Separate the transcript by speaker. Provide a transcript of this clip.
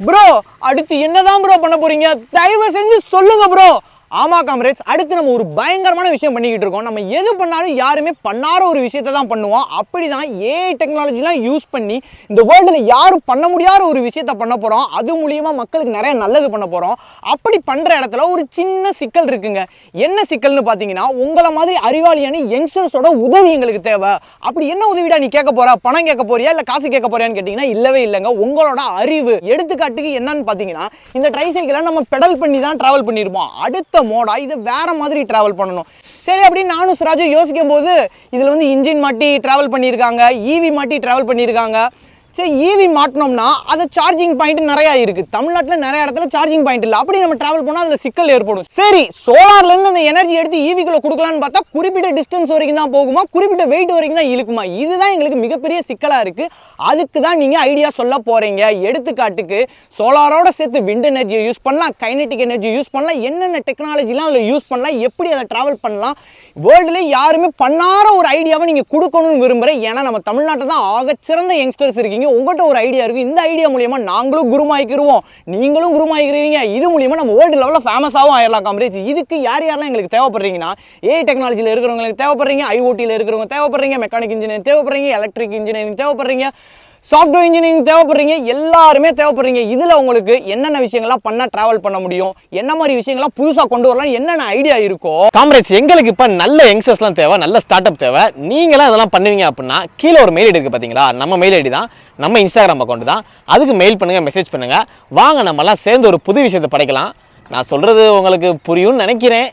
Speaker 1: Bro அடுத்து என்னதான் bro பண்ண போறீங்க? தயவு செஞ்சு சொல்லுங்க ப்ரோ ஆமா காம்ரேட்ஸ் அடுத்து நம்ம ஒரு பயங்கரமான விஷயம் பண்ணிக்கிட்டு இருக்கோம். நம்ம எது பண்ணாலும் யாருமே பண்ணாத ஒரு விஷயத்தை தான் பண்ணுவோம். அப்படி தான் ஏஐ டெக்னாலஜிலாம் யூஸ் பண்ணி இந்த வேர்ல்டில் யாரும் பண்ண முடியாத ஒரு விஷயத்த பண்ண போகிறோம் அது மூலியமாக மக்களுக்கு நிறைய நல்லது பண்ண போகிறோம் அப்படி பண்ணுற இடத்துல ஒரு சின்ன சிக்கல் இருக்குங்க. என்ன சிக்கல்னு பார்த்தீங்கன்னா உங்களை மாதிரி அறிவாளியான யங்ஸ்டர்ஸோட உதவி எங்களுக்கு தேவை. அப்படி என்ன உதவிடா நீ கேட்க போற? பணம் கேட்க போறியா? இல்லை காசு கேட்க போறியான்னு கேட்டிங்கன்னா இல்லவே இல்லைங்க. உங்களோட அறிவு. எடுத்துக்காட்டுக்கு என்னன்னு பார்த்தீங்கன்னா இந்த ட்ரைசைக்கிளை நம்ம பெடல் பண்ணி தான் ட்ராவல் பண்ணியிருப்போம் அடுத்த மோடா இதை வேற மாதிரி ட்ராவல் பண்ணணும். சரி அப்படின்னு நானும் சுராஜும் யோசிக்கும் போது இதில் வந்து இன்ஜின் மாட்டி ட்ராவல் பண்ணியிருக்காங்க ஈவி மாட்டி ட்ராவல் பண்ணியிருக்காங்க. சரி ஈவி மாட்டினோம்னா அது சார்ஜிங் பாயிண்ட் நிறையா இருக்குது தமிழ்நாட்டில் நிறைய இடத்துல சார்ஜிங் பாயிண்ட் இல்லை. அப்படி நம்ம ட்ராவல் பண்ணால் அதில் சிக்கல் ஏற்படும். சரி சோலார்லேருந்து அந்த எனர்ஜி எடுத்து ஈவிக்குள்ள கொடுக்கலான்னு பார்த்தா குறிப்பிட்ட டிஸ்டன்ஸ் வரைக்கும் தான் போகுமா? குறிப்பிட்ட வெயிட் வரைக்கும் தான் இழுக்குமா? இதுதான் எங்களுக்கு மிகப்பெரிய சிக்கலாக இருக்குது அதுக்கு தான் நீங்கள் ஐடியா சொல்ல போகிறீங்க எடுத்துக்காட்டுக்கு சோலாரோட சேர்த்து விண்ட் எனர்ஜியை யூஸ் பண்ணலாம். கைனட்டிக் எனர்ஜி யூஸ் பண்ணலாம். என்னென்ன டெக்னாலஜிலாம் அதில் யூஸ் பண்ணலாம். எப்படி அதை ட்ராவல் பண்ணலாம். வேர்ல்டுலேயே யாருமே பண்ணாத ஒரு ஐடியாவை நீங்கள் கொடுக்கணும்னு விரும்புகிறேன் ஏன்னா நம்ம தமிழ்நாட்டில் தான் ஆகச்சிறந்த யங்ஸ்டர்ஸ் இருக்கீங்க. உங்கள்கிட்ட ஒரு ஐடியா இருக்கும் இந்த ஐடியா மூலியமா நாங்களும் குருமாய்க்கிருவோம். நீங்களும் குருமாய்க்கிறீங்க. இது மூலியமா நம்ம வேர்ல்டு லெவலில் ஃபேமஸாகவும் ஆயிடலாம் காம்ரேஜ் இதுக்கு யார் யாரெல்லாம் எங்களுக்கு தேவைப்படுறீங்கன்னா ஏஐ டெக்னாலஜியில் இருக்கிறவங்களுக்கு தேவைப்படுறீங்க ஐஓடியில் இருக்கிறவங்க தேவைப்படுறீங்க மெக்கானிக் இன்ஜினியரிங் தேவைப்படுறீங்க எலக்ட்ரிக் இன்ஜினியரிங் தேவைப்படுறீங்க. சாஃப்ட்வேர் இன்ஜினியரிங் தேவைப்படுறீங்க எல்லாருமே தேவைப்படுறீங்க. இதில் உங்களுக்கு என்னென்ன விஷயங்கள்லாம் பண்ணால் ட்ராவல் பண்ண முடியும்? என்ன மாதிரி விஷயங்கள்லாம் புதுசாக கொண்டு வரலாம்? என்னென்ன ஐடியா இருக்கோ?
Speaker 2: காம்ரேட்ஸ் எங்களுக்கு இப்போ நல்ல யங்ஸ்டர்ஸ்லாம் தேவை நல்ல ஸ்டார்ட் அப் தேவை. நீங்களாம் இதெல்லாம் பண்ணுவீங்க அப்படின்னா கீழே ஒரு மெயில் ஐடி இருக்குது பார்த்தீங்களா நம்ம மெயில் ஐடி தான் நம்ம இன்ஸ்டாகிராம் அக்கௌண்ட் தான். அதுக்கு மெயில் பண்ணுங்கள் மெசேஜ் பண்ணுங்கள் வாங்க நம்மலாம் சேர்ந்து ஒரு புது விஷயத்தை படைக்கலாம். நான் சொல்கிறது உங்களுக்கு புரியும்னு நினைக்கிறேன்.